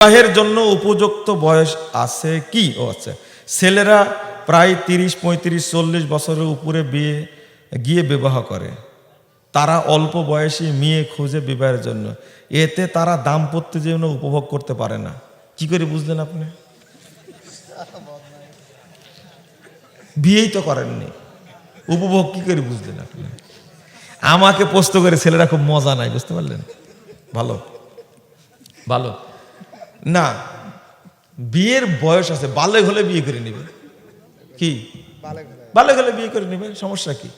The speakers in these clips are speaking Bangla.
বিবাহের জন্য উপযুক্ত বয়স আছে কি? ও আচ্ছা ছেলেরা প্রায় তিরিশ, পঁয়ত্রিশ, চল্লিশ বছরের উপরে বিয়ে, গিয়ে বিবাহ করে। তারা অল্প বয়সী মেয়ে খুঁজে বিবাহের জন্য। এতে তারা দাম্পত্য জীবন উপভোগ করতে পারে না। কি করে বুঝলেন আপনি? বিয়েই তো করেননি। উপভোগ কি করে বুঝলেন আপনি? আমাকে প্রশ্ন করে ছেলেরা খুব মজা নাই বুঝতে পারলেন? ভালো? ভালো। না বিয়ের বয়স আছে বালেক হলে বিয়ে করে নিবে। কি? বালেক হলে। বিয়ে করে নিবে সমস্যা কি?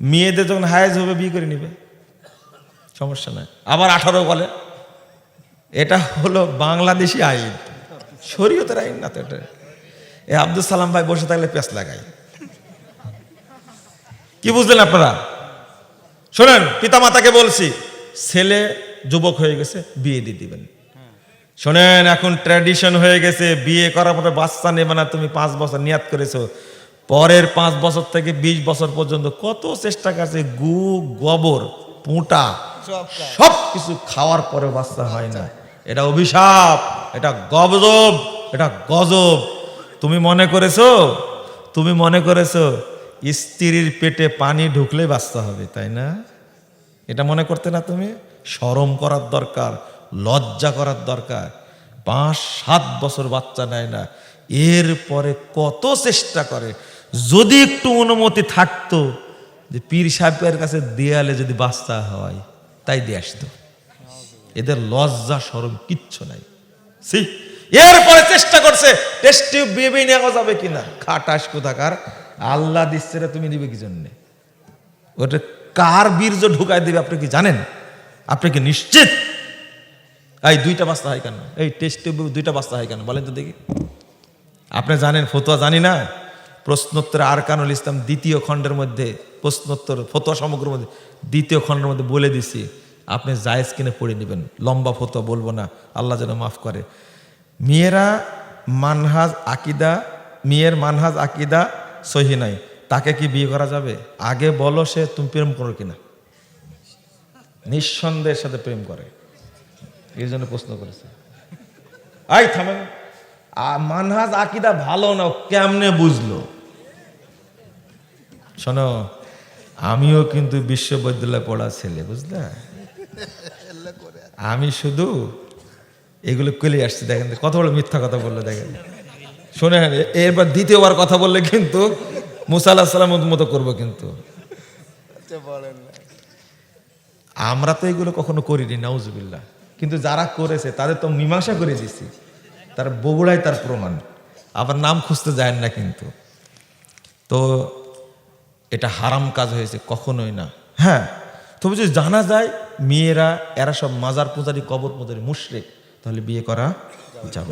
মেয়েদের যখন হায়েজ হবে বিয়ে করে নিবে। সমস্যা নাই। আবার আঠারো বলে। এটা হলো বাংলাদেশি আইন। শরীয়তের আইন না তো এটা। এ আব্দুল সালাম ভাই বসে থাকলে পেঁচ লাগাই কি বুঝলেন আপনারা? শোনেন পিতা মাতাকে বলছি ছেলে যুবক হয়ে গেছে বিয়ে দিয়ে দিবেন। শোনেন এখন ট্র্যাডিশন হয়ে গেছে বিয়ে করার পরে বাচ্চা নেবে না তুমি পাঁচ বছর নিয়াত করেছ। পরের পাঁচ বছর থেকে বিশ বছর পর্যন্ত কত চেষ্টা করছে গু গোবর পুঁটা সব কিছু খাওয়ার পরে বাচ্চা হয় না। এটা অভিশাপ এটা গজব এটা গজব। তুমি মনে করেছ? তুমি মনে করেছ স্ত্রীর পেটে পানি ঢুকলে বাচ্চা হবে তাই না? এটা মনে করতে না তুমি? শরম করার দরকার। লজ্জা করার দরকার। পাঁচ, সাত বছর বাচ্চা নেয় না। এরপরে কত চেষ্টা করে। যদি একটু অনুমতি থাকতো যে পীর সাহেবের কাছে দেয়ালে যদি বাচ্চা হয়, তাই দিয়ে আসতো। এদের লজ্জা সরম কিচ্ছু নাই। সি এরপরে চেষ্টা করছে টেস্ট বেবি নেওয়া যাবে কিনা? খাটাস কোথাকার? আল্লাহ দিচ্ছে তুমি দিবে কি জন্যে? ওটা কার বীর্য ঢুকায় দিবে, আপনি কি জানেন? আপনি কি নিশ্চিত? এই, দুইটা বাস্তা হয় কেন? এই টেস্ট টিউব দুইটা বাস্তা হয় কেন? বলেন তো দেখি। আপনি জানেন, ফতোয়া জানি না? প্রশ্নোত্তর আরকানুল ইসলাম দ্বিতীয় খণ্ডের মধ্যে, প্রশ্নোত্তর, ফতোয়া সমগ্র মধ্যে, দ্বিতীয় খণ্ডের মধ্যে বলে দিছি। আপনি জায়েজ কিনে পড়ে নেবেন। লম্বা ফতোয়া বলব না। আল্লাহ যেন মাফ করে। মেয়েরা মানহাজ আকিদা, মেয়ের মানহাজ আকিদা সহি নাই। তাকে কি বিয়ে করা যাবে? আগে বলো সে তুমি প্রেম করো কিনা। নিঃসন্দেহের সাথে প্রেম করে। এই জন্য প্রশ্ন করেছে। আই থামেন মানহাজ আকিদা ভালো না কেমনে বুঝলো? শোনো আমিও কিন্তু বিশ্ববিদ্যালয়ে পড়া ছেলে বুঝলে? আমি শুধু এগুলো কেলে আসছি দেখেন কত বড় মিথ্যা কথা বলল দেখেন। শোনেন এরপর দ্বিতীয়বার কথা বললে কিন্তু মুসা আল্লাহ সাল্লাম মতো করব কিন্তু। আমরা তো এগুলো কখনো করিনি নাউজুবিল্লাহ। কিন্তু যারা করেছে, তাদের তো মীমাংসা করে দিছি তার বগুড়ায় তার প্রমাণ। আবার নাম খুঁজতে যায় না কিন্তু। তো এটা হারাম কাজ হয়েছে কখনোই না। হ্যাঁ তবু যদি জানা যায়, মেয়েরা, এরা সব মাজার পূজারি কবর পূজারি মুশরেক, তাহলে বিয়ে করা যাবে